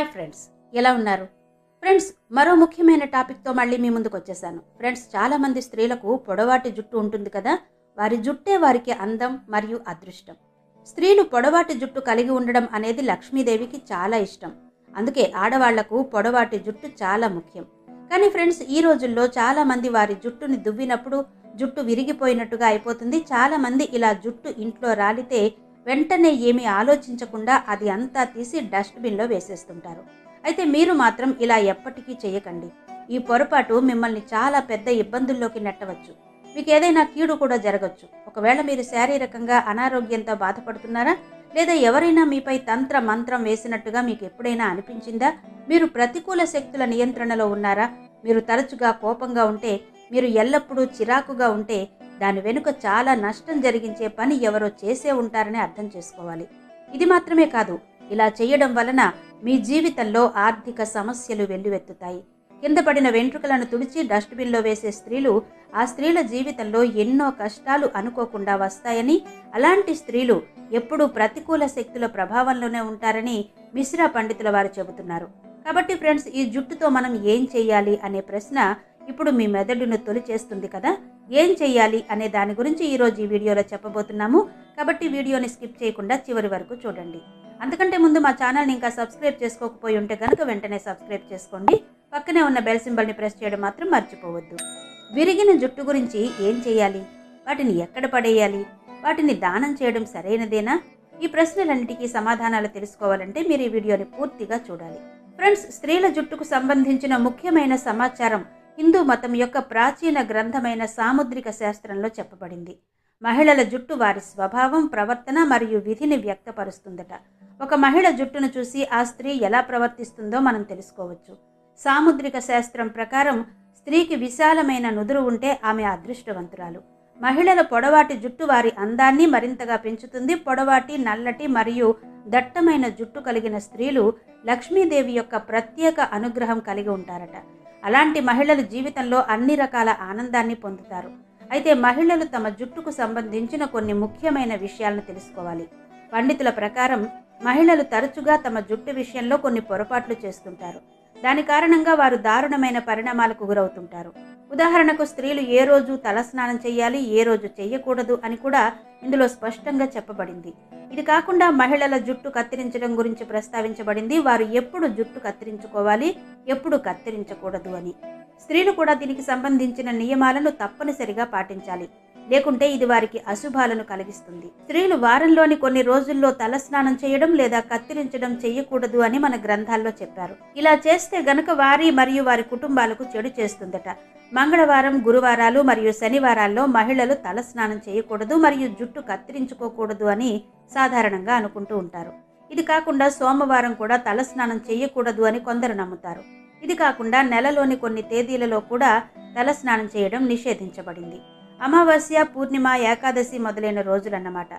Hi friends ఎలా ఉన్నారు? Friends మరో ముఖ్యమైన టాపిక్తో మళ్ళీ మీ ముందుకు వచ్చేసాను ఫ్రెండ్స్ చాలామంది స్త్రీలకు పొడవాటి జుట్టు ఉంటుంది కదా? వారి జుట్టే వారికి అందం మరియు అదృష్టం. స్త్రీలు పొడవాటి జుట్టు కలిగి ఉండడం అనేది లక్ష్మీదేవికి చాలా ఇష్టం. అందుకే ఆడవాళ్ళకు పొడవాటి జుట్టు చాలా ముఖ్యం. కానీ ఫ్రెండ్స్ ఈ రోజుల్లో చాలామంది వారి జుట్టుని దువ్వినప్పుడు జుట్టు విరిగిపోయినట్టుగా అయిపోతుంది. చాలా మంది ఇలా జుట్టు ఇంట్లో రాలితే వెంటనే ఏమీ ఆలోచించకుండా అది అంతా తీసి డస్ట్బిన్లో వేసేస్తుంటారు. అయితే మీరు మాత్రం ఇలా ఎప్పటికీ చేయకండి. ఈ పొరపాటు మిమ్మల్ని చాలా పెద్ద ఇబ్బందుల్లోకి నెట్టవచ్చు. మీకు ఏదైనా కీడు కూడా జరగచ్చు. ఒకవేళ మీరు శారీరకంగా అనారోగ్యంతో బాధపడుతున్నారా? లేదా ఎవరైనా మీపై తంత్ర మంత్రం వేసినట్టుగా మీకు ఎప్పుడైనా అనిపించిందా? మీరు ప్రతికూల శక్తుల నియంత్రణలో ఉన్నారా? మీరు తరచుగా కోపంగా ఉంటే మీరు ఎల్లప్పుడూ చిరాకుగా ఉంటే దాని వెనుక చాలా నష్టం జరిగించే పని ఎవరో చేసే ఉంటారని అర్థం చేసుకోవాలి. ఇది మాత్రమే కాదు ఇలా చేయడం వలన మీ జీవితంలో ఆర్థిక సమస్యలు వెల్లువెత్తుతాయి. కింద పడిన వెంట్రుకలను తుడిచి డస్ట్బిన్లో వేసే స్త్రీలు ఆ స్త్రీల జీవితంలో ఎన్నో కష్టాలు అనుకోకుండా వస్తాయని అలాంటి స్త్రీలు ఎప్పుడూ ప్రతికూల శక్తుల ప్రభావంలోనే ఉంటారని మిశ్రా పండితుల వారు చెబుతున్నారు. కాబట్టి ఫ్రెండ్స్ ఈ జుట్టుతో మనం ఏం చేయాలి అనే ప్రశ్న ఇప్పుడు మీ మెదడును తొలిచేస్తుంది కదా? ఏం చేయాలి అనే దాని గురించి ఈరోజు ఈ వీడియోలో చెప్పబోతున్నాము. కాబట్టి వీడియోని స్కిప్ చేయకుండా చివరి వరకు చూడండి. అంతకంటే ముందు మా ఛానల్ని ఇంకా సబ్స్క్రైబ్ చేసుకోకపోయి ఉంటే కనుక వెంటనే సబ్స్క్రైబ్ చేసుకోండి. పక్కనే ఉన్న బెల్ సింబల్ని ప్రెస్ చేయడం మాత్రం మర్చిపోవద్దు. విరిగిన జుట్టు గురించి ఏం చేయాలి వాటిని ఎక్కడ పడేయాలి? వాటిని దానం చేయడం సరైనదేనా? ఈ ప్రశ్నలన్నిటికీ సమాధానాలు తెలుసుకోవాలంటే మీరు ఈ వీడియోని పూర్తిగా చూడాలి. ఫ్రెండ్స్ స్త్రీల జుట్టుకు సంబంధించిన ముఖ్యమైన సమాచారం హిందూ మతం యొక్క ప్రాచీన గ్రంథమైన సాముద్రిక శాస్త్రంలో చెప్పబడింది. మహిళల జుట్టు వారి స్వభావం ప్రవర్తన మరియు విధిని వ్యక్తపరుస్తుందట. ఒక మహిళ జుట్టును చూసి ఆ స్త్రీ ఎలా ప్రవర్తిస్తుందో మనం తెలుసుకోవచ్చు. సాముద్రిక శాస్త్రం ప్రకారం స్త్రీకి విశాలమైన నుదురు ఉంటే ఆమె అదృష్టవంతురాలు. మహిళల పొడవాటి జుట్టు వారి అందాన్ని మరింతగా పెంచుతుంది. పొడవాటి నల్లటి మరియు దట్టమైన జుట్టు కలిగిన స్త్రీలు లక్ష్మీదేవి యొక్క ప్రత్యేక అనుగ్రహం కలిగి ఉంటారట. అలాంటి మహిళలు జీవితంలో అన్ని రకాల ఆనందాన్ని పొందుతారు. అయితే మహిళలు తమ జుట్టుకు సంబంధించిన కొన్ని ముఖ్యమైన విషయాలను తెలుసుకోవాలి. పండితుల ప్రకారం మహిళలు తరచుగా తమ జుట్టు విషయంలో కొన్ని పొరపాట్లు చేస్తుంటారు. దాని కారణంగా వారు దారుణమైన పరిణామాలకు గురవుతుంటారు. ఉదాహరణకు స్త్రీలు ఏ రోజు తలస్నానం చేయాలి ఏ రోజు చేయకూడదు అని కూడా ఇందులో స్పష్టంగా చెప్పబడింది. ఇది కాకుండా మహిళల జుట్టు కత్తిరించడం గురించి ప్రస్తావించబడింది. వారు ఎప్పుడు జుట్టు కత్తిరించుకోవాలి ఎప్పుడు కత్తిరించకూడదు అని. స్త్రీలు కూడా దీనికి సంబంధించిన నియమాలను తప్పనిసరిగా పాటించాలి. లేకుంటే ఇది వారికి అశుభాలను కలిగిస్తుంది. స్త్రీలు వారంలోని కొన్ని రోజుల్లో తలస్నానం చేయడం లేదా కత్తిరించడం చేయకూడదు అని మన గ్రంథాల్లో చెప్పారు. ఇలా చేస్తే గనక వారి మరియు వారి కుటుంబాలకు చెడు చేస్తుందట. మంగళవారం గురువారాలు మరియు శనివారాల్లో మహిళలు తలస్నానం చేయకూడదు మరియు జుట్టు కత్తిరించుకోకూడదు అని సాధారణంగా అనుకుంటూ ఉంటారు. ఇది కాకుండా సోమవారం కూడా తలస్నానం చేయకూడదు అని కొందరు నమ్ముతారు. ఇది కాకుండా నెలలోని కొన్ని తేదీలలో కూడా తలస్నానం చేయడం నిషేధించబడింది. అమావాస్య పూర్ణిమ ఏకాదశి మొదలైన రోజులన్నమాట.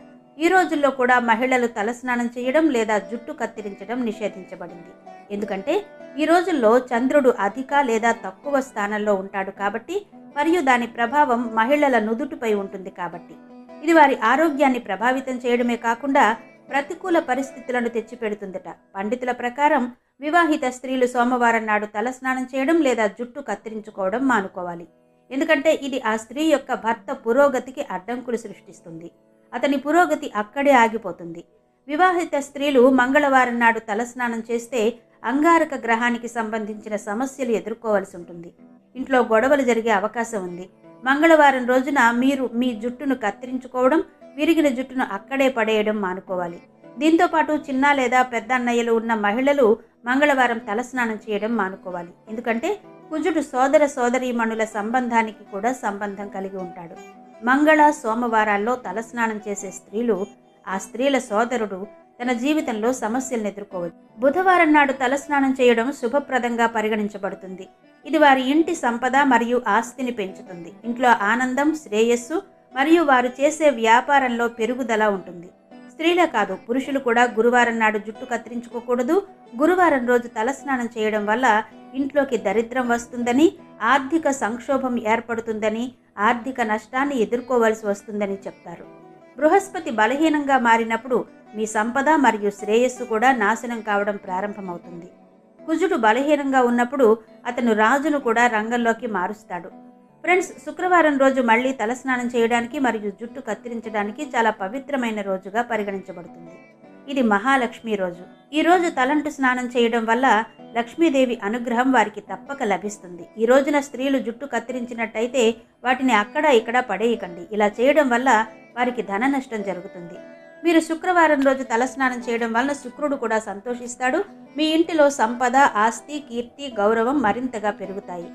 ఈ రోజుల్లో కూడా మహిళలు తలస్నానం చేయడం లేదా జుట్టు కత్తిరించడం నిషేధించబడింది. ఎందుకంటే ఈ రోజుల్లో చంద్రుడు అధిక లేదా తక్కువ స్థానంలో ఉంటాడు కాబట్టి మరియు దాని ప్రభావం మహిళల నుదుటిపై ఉంటుంది కాబట్టి. ఇది వారి ఆరోగ్యాన్ని ప్రభావితం చేయడమే కాకుండా ప్రతికూల పరిస్థితులను తెచ్చిపెడుతుందట. పండితుల ప్రకారం వివాహిత స్త్రీలు సోమవారం నాడు తలస్నానం చేయడం లేదా జుట్టు కత్తిరించుకోవడం మానుకోవాలి. ఎందుకంటే ఇది ఆ స్త్రీ యొక్క భర్త పురోగతికి అడ్డంకులు సృష్టిస్తుంది. అతని పురోగతి అక్కడే ఆగిపోతుంది. వివాహిత స్త్రీలు మంగళవారం నాడు తలస్నానం చేస్తే అంగారక గ్రహానికి సంబంధించిన సమస్యలు ఎదుర్కోవాల్సి ఉంటుంది. ఇంట్లో గొడవలు జరిగే అవకాశం ఉంది. మంగళవారం రోజున మీరు మీ జుట్టును కత్తిరించుకోవడం విరిగిన జుట్టును అక్కడే పడేయడం మానుకోవాలి. దీంతో పాటు చిన్న లేదా పెద్ద అన్నయ్యలు ఉన్న మహిళలు మంగళవారం తలస్నానం చేయడం మానుకోవాలి. ఎందుకంటే కుజుడు సోదర సోదరీమణుల సంబంధానికి కూడా సంబంధం కలిగి ఉంటాడు. మంగళ సోమవారాల్లో తలస్నానం చేసే స్త్రీలు ఆ స్త్రీల సోదరుడు తన జీవితంలో సమస్యలను ఎదుర్కోవచ్చు. బుధవారం నాడు తలస్నానం చేయడం శుభప్రదంగా పరిగణించబడుతుంది. ఇది వారి ఇంటి సంపద మరియు ఆస్తిని పెంచుతుంది. ఇంట్లో ఆనందం శ్రేయస్సు మరియు వారు చేసే వ్యాపారంలో పెరుగుదల ఉంటుంది. స్త్రీలే కాదు పురుషులు కూడా గురువారం నాడు జుట్టు కత్తిరించుకోకూడదు. గురువారం రోజు తలస్నానం చేయడం వల్ల ఇంట్లోకి దరిద్రం వస్తుందని ఆర్థిక సంక్షోభం ఏర్పడుతుందని ఆర్థిక నష్టాన్ని ఎదుర్కోవాల్సి వస్తుందని చెప్తారు. బృహస్పతి బలహీనంగా మారినప్పుడు మీ సంపద మరియు శ్రేయస్సు కూడా నాశనం కావడం ప్రారంభమవుతుంది. కుజుడు బలహీనంగా ఉన్నప్పుడు అతను రాజును కూడా రంగంలోకి మారుస్తాడు. ఫ్రెండ్స్ శుక్రవారం రోజు మళ్ళీ తలస్నానం చేయడానికి మరియు జుట్టు కత్తిరించడానికి చాలా పవిత్రమైన రోజుగా పరిగణించబడుతుంది. ఇది మహాలక్ష్మి రోజు. ఈ రోజు తలంటు స్నానం చేయడం వల్ల లక్ష్మీదేవి అనుగ్రహం వారికి తప్పక లభిస్తుంది. ఈ రోజున స్త్రీలు జుట్టు కత్తిరించినట్టయితే వాటిని అక్కడ ఇక్కడ పడేయకండి. ఇలా చేయడం వల్ల వారికి ధన నష్టం జరుగుతుంది. మీరు శుక్రవారం రోజు తలస్నానం చేయడం వలన శుక్రుడు కూడా సంతోషిస్తాడు. మీ ఇంటిలో సంపద ఆస్తి కీర్తి గౌరవం మరింతగా పెరుగుతాయి.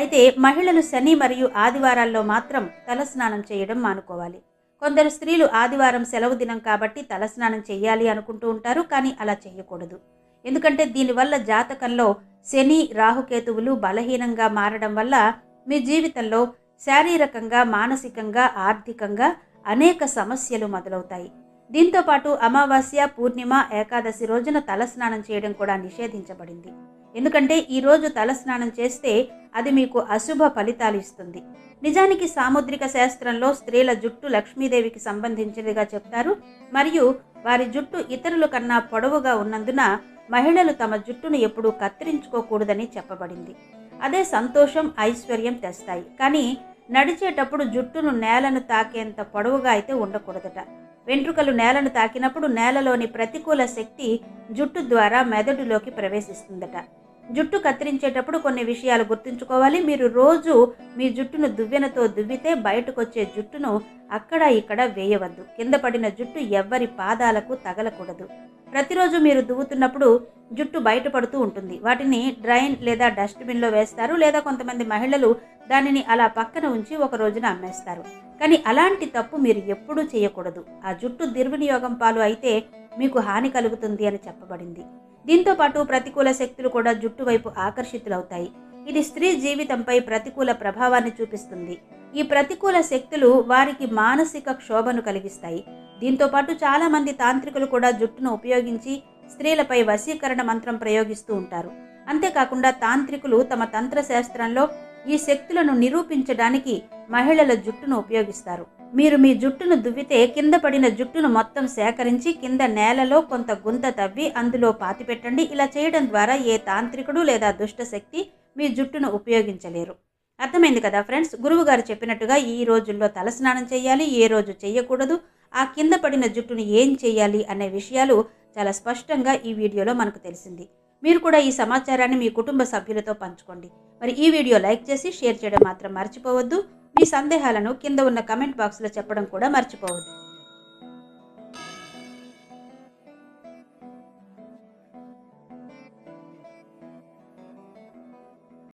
అయితే మహిళలు శని మరియు ఆదివారాల్లో మాత్రం తలస్నానం చేయడం మానుకోవాలి. కొందరు స్త్రీలు ఆదివారం సెలవు దినం కాబట్టి తలస్నానం చేయాలి అనుకుంటూ ఉంటారు. కానీ అలా చేయకూడదు. ఎందుకంటే దీనివల్ల జాతకంలో శని రాహుకేతువులు బలహీనంగా మారడం వల్ల మీ జీవితంలో శారీరకంగా మానసికంగా ఆర్థికంగా అనేక సమస్యలు మొదలవుతాయి. దీంతో పాటు అమావాస్య పూర్ణిమ ఏకాదశి రోజున తలస్నానం చేయడం కూడా నిషేధించబడింది. ఎందుకంటే ఈరోజు తలస్నానం చేస్తే అది మీకు అశుభ ఫలితాలు ఇస్తుంది. నిజానికి సాముద్రిక శాస్త్రంలో స్త్రీల జుట్టు లక్ష్మీదేవికి సంబంధించినదిగా చెప్తారు. మరియు వారి జుట్టు ఇతరుల కన్నా పొడవుగా ఉన్నందున మహిళలు తమ జుట్టును ఎప్పుడూ కత్తిరించుకోకూడదని చెప్పబడింది. అదే సంతోషం ఐశ్వర్యం తెస్తాయి. కానీ నడిచేటప్పుడు జుట్టును నేలను తాకేంత పొడవుగా అయితే ఉండకూడదట. వెంట్రుకలు నేలను తాకినప్పుడు నేలలోని ప్రతికూల శక్తి జుట్టు ద్వారా మెదడులోకి ప్రవేశిస్తుందట. జుట్టు కత్తిరించేటప్పుడు కొన్ని విషయాలు గుర్తుంచుకోవాలి. మీరు రోజు మీ జుట్టును దువ్వెనతో దువ్వితే బయటకు వచ్చే జుట్టును అక్కడ ఇక్కడ వేయవద్దు. కింద పడిన జుట్టు ఎవ్వరి పాదాలకు తగలకూడదు. ప్రతిరోజు మీరు దువ్వుతున్నప్పుడు జుట్టు బయటపడుతూ ఉంటుంది. వాటిని డ్రైన్ లేదా డస్ట్బిన్లో వేస్తారు లేదా కొంతమంది మహిళలు దానిని అలా పక్కన ఉంచి ఒక రోజున అమ్మేస్తారు. కానీ అలాంటి తప్పు మీరు ఎప్పుడూ చేయకూడదు. ఆ జుట్టు దుర్వినియోగం పాలు అయితే మీకు హాని కలుగుతుంది అని చెప్పబడింది. దీంతో పాటు ప్రతికూల శక్తులు కూడా జుట్టు వైపు ఆకర్షితులవుతాయి. ఇది స్త్రీ జీవితంపై ప్రతికూల ప్రభావాన్ని చూపిస్తుంది. ఈ ప్రతికూల శక్తులు వారికి మానసిక క్షోభను కలిగిస్తాయి. దీంతో పాటు చాలామంది తాంత్రికులు కూడా జుట్టును ఉపయోగించి స్త్రీలపై వశీకరణ మంత్రం ప్రయోగిస్తూ ఉంటారు. అంతేకాకుండా తాంత్రికులు తమ తంత్ర శాస్త్రంలో ఈ శక్తులను నిరూపించడానికి మహిళల జుట్టును ఉపయోగిస్తారు. మీరు మీ జుట్టును దువ్వితే కింద పడిన జుట్టును మొత్తం సేకరించి కింద నేలలో కొంత గుంత తవ్వి అందులో పాతిపెట్టండి. ఇలా చేయడం ద్వారా ఏ తాంత్రికుడు లేదా దుష్ట శక్తి మీ జుట్టును ఉపయోగించలేరు. అర్థమైంది కదా ఫ్రెండ్స్? గురువు గారు చెప్పినట్టుగా ఈ రోజుల్లో తలస్నానం చేయాలి ఏ రోజు చేయకూడదు. ఆ కింద పడిన జుట్టును ఏం చేయాలి అనే విషయాలు చాలా స్పష్టంగా ఈ వీడియోలో మనకు తెలిసింది. మీరు కూడా ఈ సమాచారాన్ని మీ కుటుంబ సభ్యులతో పంచుకోండి. మరి ఈ వీడియో లైక్ చేసి షేర్ చేయడం మాత్రం మర్చిపోవద్దు. మీ సందేహాలను కింద ఉన్న కమెంట్ బాక్స్లో చెప్పడం కూడా మర్చిపోవద్దు.